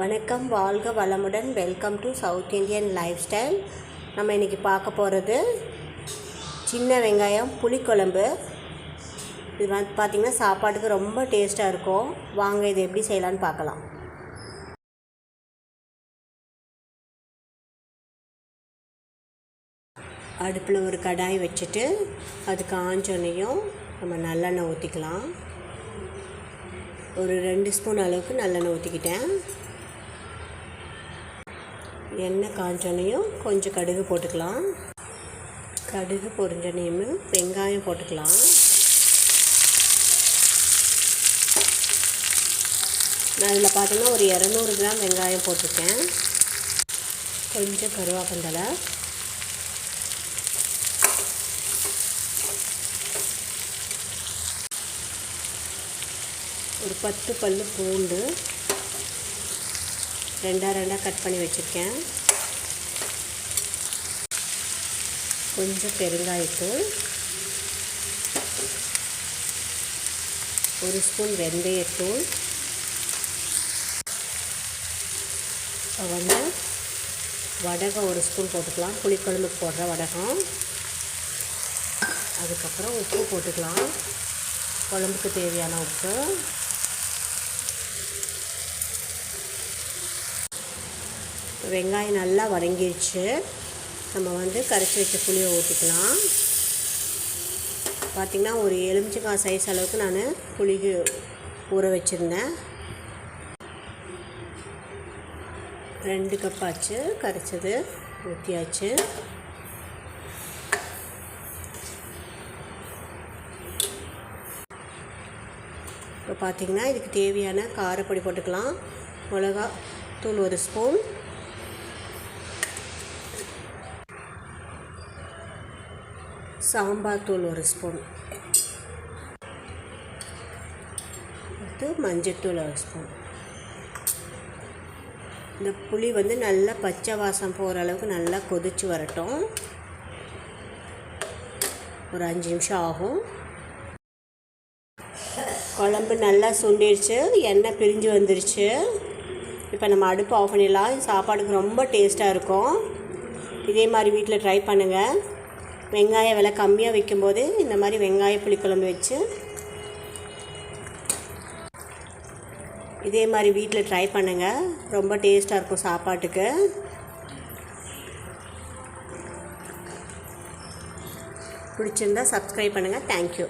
வணக்கம் வாழ்க வளமுடன். Welcome to south Indian lifestyle நம்ம இன்றைக்கி பார்க்க போகிறது சின்ன வெங்காயம் புளிக்குழம்பு. இது வந்து பார்த்திங்கன்னா சாப்பாட்டுக்கு ரொம்ப டேஸ்ட்டாக இருக்கும். வாங்க இது எப்படி செய்யலான்னு பார்க்கலாம். அடுப்பில் ஒரு கடாய் வச்சுட்டு அது காஞ்சோன்னையும் நம்ம நல்லெண்ணெய் ஊற்றிக்கலாம் ஒரு ரெண்டு ஸ்பூன் அளவுக்கு நல்லெண்ணெய் ஊற்றிக்கிட்டேன் எண்ணெய் காஞ்சோனையும் கொஞ்சம் கடுகு போட்டுக்கலாம். கடுகு பொரிஞ்சனையும் வெங்காயம் போட்டுக்கலாம். நான் இதில் பார்த்தீங்கன்னா ஒரு இரநூறு கிராம் வெங்காயம் போட்டிருக்கேன். கொஞ்சம் கருவேப்பந்தலை ஒரு பத்து பல் பூண்டு. ரெண்டாக ரெண்டாக கட் பண்ணி வச்சுருக்கேன். கொஞ்சம் பெருங்காயத்தூள். ஒரு ஸ்பூன் வெந்தயத்தூள். இப்போ வந்து வடகம் ஒரு ஸ்பூன் போட்டுக்கலாம். புளிக்குழம்புக்கு போடுற வடகம். அதுக்கப்புறம் உப்பு போட்டுக்கலாம். குழம்புக்கு தேவையான உப்பு. வெங்காயம் நல்லா வதங்கிடுச்சு நம்ம வந்து கரைச்சி வச்ச புளியை ஊற்றிக்கலாம் பார்த்திங்கன்னா ஒரு எலுமிச்சக்காய் சைஸ் அளவுக்கு நான் புளிக்கு ஊற வச்சுருந்தேன். ரெண்டு கப் ஆச்சு. கரைச்சது ஊற்றியாச்சு இப்போ பார்த்திங்கன்னா இதுக்கு தேவையான காரப்பொடி போட்டுக்கலாம். மிளகா தூள் ஒரு ஸ்பூன் சாம்பார் தூள் ஒரு ஸ்பூன். அடுத்து மஞ்சத்தூள் ஒரு ஸ்பூன். இந்த புளி வந்து நல்லா பச்சை வாசம் போகிற அளவுக்கு நல்லா கொதித்து வரட்டும். ஒரு அஞ்சு நிமிஷம் ஆகும். குழம்பு நல்லா சுண்டிடுச்சு எண்ணெய் பிரிஞ்சு வந்துருச்சு. இப்போ நம்ம அடுப்பு ஆஃப் பண்ணிடலாம். சாப்பாடுக்கு ரொம்ப டேஸ்ட்டாக இருக்கும். இதே மாதிரி வீட்டில் ட்ரை பண்ணுங்கள் வெங்காய விலை கம்மியாக விற்கும்போது இந்த மாதிரி வெங்காய புளிக்குழம்பு வச்சு இதே மாதிரி வீட்டில் ட்ரை பண்ணுங்கள் ரொம்ப டேஸ்ட்டாக இருக்கும் சாப்பாட்டுக்கு. பிடிச்சிருந்தா சப்ஸ்கிரைப் பண்ணுங்கள் தேங்க்யூ